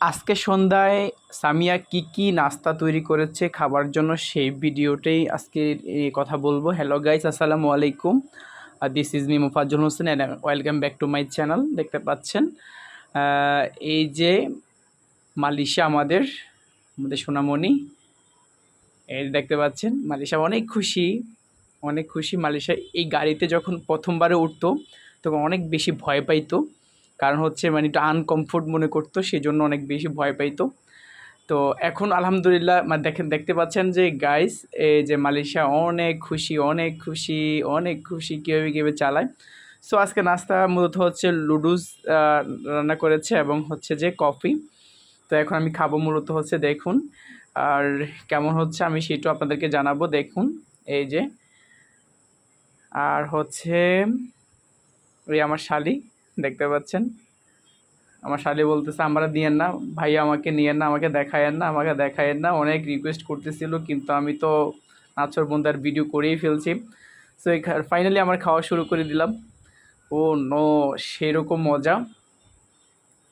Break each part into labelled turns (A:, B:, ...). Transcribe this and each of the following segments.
A: আজকে সন্ধ্যায় সামিয়া কি কি নাস্তা তৈরি করেছে খাবার জন্য সেই ভিডিওটাই আজকে কথা বলব। হ্যালো গাইস আসসালামু আলাইকুম। This is me Mufazzal Hossain and welcome back to my channel দেখতে পাচ্ছেন। এই যে মালিশা আমাদের আমাদের সোনামণি, এই দেখতে পাচ্ছেন মালিশা অনেক খুশি অনেক খুশি মালিশা এই গাড়িতে যখন প্রথমবারে উঠতো, তখন অনেক বেশি ভয় পাইতো। কারণ হচ্ছে মানে একটু আনকমফোর্ট মনে করতো সেই জন্য অনেক বেশি ভয় পাইতো। তো এখন আলহামদুলিল্লাহ মানে দেখেন, দেখতে পাচ্ছেন যে গাইস এই যে মালয়েশিয়া অনেক খুশি অনেক খুশি অনেক খুশি কীভাবে কীভাবে চালায়। সো আজকে নাস্তা মূলত হচ্ছে লুডুস রান্না করেছে এবং হচ্ছে যে কফি তো এখন আমি খাব মূলত হচ্ছে দেখুন, আর কেমন হচ্ছে আমি সেটাও আপনাদেরকে জানাব, দেখুন, এই যে। আর হচ্ছে ওই আমার শালি। দেখতে পাচ্ছেন। আমার শালি বলতেছে, আমরা দিয়েন না, ভাই আমাকে নিয়েন না, আমাকে দেখায়েন না, আমাকে দেখায়েন না। অনেক রিকোয়েস্ট করতেছিল, কিন্তু আমি তো নাচর বন্দার ভিডিও করেই ফেলছি। সো ফাইনালি আমার খাওয়া শুরু করে দিলাম। ও নো, সেরকম মজা।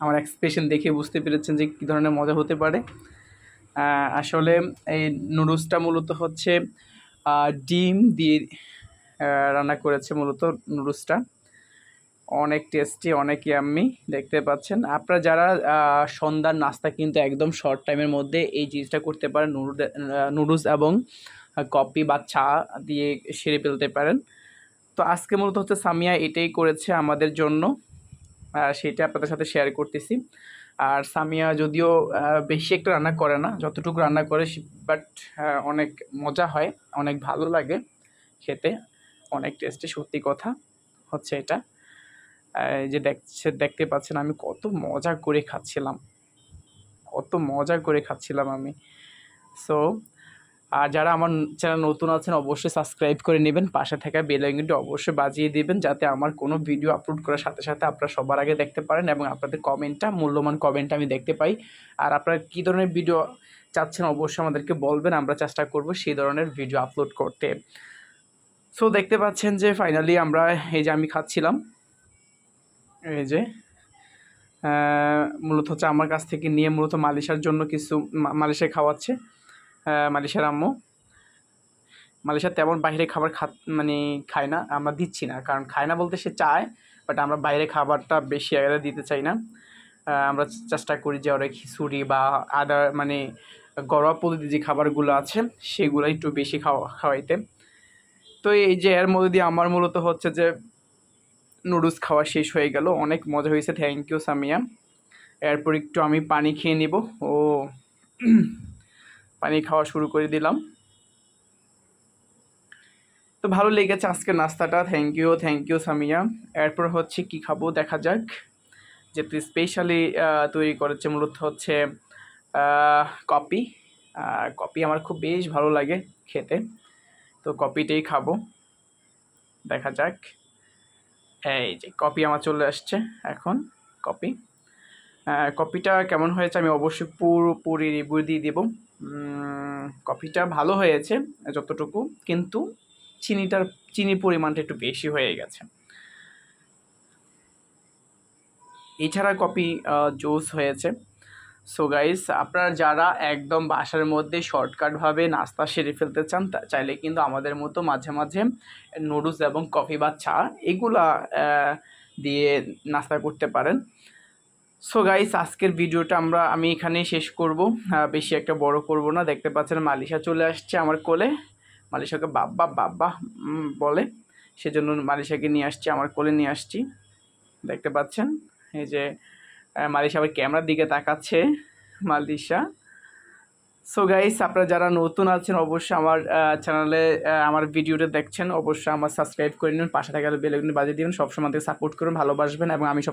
A: আমার এক্সপ্রেশন দেখে বুঝতে পেরেছেন যে কী ধরনের মজা হতে পারে। আসলে এই নুডলসটা মূলত হচ্ছে ডিম দিয়ে রান্না করেছে মূলত নুডলসটা। অনেক টেস্টি অনেক ইয়াম্মি দেখতে পাচ্ছেন। আপনারা যারা সন্ধ্যার নাস্তা কিন্তু একদম শর্ট টাইমের মধ্যে এই জিনিসটা করতে পারেন নুডলস এবং কফি বা চা দিয়ে সেরে ফেলতে পারেন। তো আজকে মূলত হচ্ছে সামিয়া এটাই করেছে আমাদের জন্য সেটা আপনাদের সাথে শেয়ার করতেছি। আর সামিয়া যদিও বেশি একটা রান্না করে না, যতটুকু রান্না করে বাট অনেক মজা হয়, অনেক ভালো লাগে খেতে, অনেক টেস্টি সত্যি কথা হচ্ছে এটা। যে দেখছে দেখতে পাচ্ছেন আমি কত মজা করে খাচ্ছিলাম। কত মজা করে খাচ্ছিলাম আমি। সো আর যারা আমার চ্যানেল নতুন আছেন, অবশ্যই সাবস্ক্রাইব করে নেবেন। পাশে থাকা বেল আইকনটি অবশ্যই বাজিয়ে দিবেন, যাতে আমার কোনো ভিডিও আপলোড করার সাথে সাথে আপনারা সবার আগে দেখতে পারেন এবং আপনাদের কমেন্টটা মূল্যবান কমেন্টটা আমি দেখতে পাই। আর আপনারা কী ধরনের ভিডিও চাচ্ছেন অবশ্যই আমাদেরকে বলবেন, আমরা চেষ্টা করব সেই ধরনের ভিডিও আপলোড করতে। সো দেখতে পাচ্ছেন যে ফাইনালি আমরা এই যে আমি খাচ্ছিলাম এই যে মূলত হচ্ছে আমার কাছ থেকে নিয়ে মূলত মালিশার জন্য কিছু মালিশে খাওয়াচ্ছে মালিশার আম্মু। মালিশা তেমন বাইরে খাবার খা মানে খায় না, আমরা দিচ্ছি না, কারণ খায় না বলতে সে চায় বাট আমরা বাইরে খাবারটা বেশি আগে দিতে চাই না। আমরা চেষ্টা করি যে ওরা খিচুড়ি বা আদার মানে ঘরোয়া পদ্ধতি যে খাবারগুলো আছে, সেগুলো একটু বেশি খাওয়া, খাওয়াইতে। তো এই যে এর মধ্যে দিয়ে আমার মূলত হচ্ছে যে নুডলস খাওয়া শেষ হয়ে গেল। অনেক মজা হয়েছে। Thank you Samia. এরপর একটু আমি পানি খেয়ে নিব। ও, পানি খাওয়া শুরু করে দিলাম। তো ভালো লেগেছে আজকে নাস্তাটা। Thank you thank you Samia. এরপর হচ্ছে কি খাব দেখা যাক। যে স্পেশালি তৈরি করেছে মূলত হচ্ছে কপি। কপি আমার খুব বেশ ভালো লাগে খেতে। তো কপিটাই খাব। দেখা যাক। এই যে কপি আমার চলে আসছে এখন কপি কপিটা কেমন হয়েছে আমি অবশ্যই পুরোপুরি রিভিউ দিয়ে দেবো। কপিটা ভালো হয়েছে যতটুকু, কিন্তু চিনিটার চিনির পরিমাণটা একটু বেশি হয়ে গেছে। এছাড়া কপি জুস হয়েছে। সো গাইস আপনারা যারা একদম বাসার মধ্যে শর্টকাটভাবে নাস্তা সেরে ফেলতে চান, তা- চাইলে কিন্তু আমাদের মতো মাঝে মাঝে নুডলস এবং কফি বা চা এগুলা দিয়ে নাস্তা করতে পারেন। সো গাইস আজকের ভিডিওটা আমরা, আমি এখানেই শেষ করব। বেশি একটা বড় করব না। দেখতে পাচ্ছেন মালিশা চলে আসছে আমার কোলে। মালিশাকে বাব্বা বাব্বা বলে। সেজন্য মালিশাকে নিয়ে আসছি, আমার কোলে নিয়ে আসছি। দেখতে পাচ্ছেন? এই যে মালিশা আবার ক্যামেরার দিকে তাকাচ্ছে মালিশা সো গাইস আপনারা যারা নতুন আছেন, অবশ্যই আমার চ্যানেলে আমার ভিডিওটা দেখছেন, অবশ্যই আমার সাবস্ক্রাইব করে নিন, পাশে থাকা বেল বাজিয়ে দিবেন, সবসময় আমাদের সাপোর্ট করুন, ভালোবাসবেন, এবং আমি সব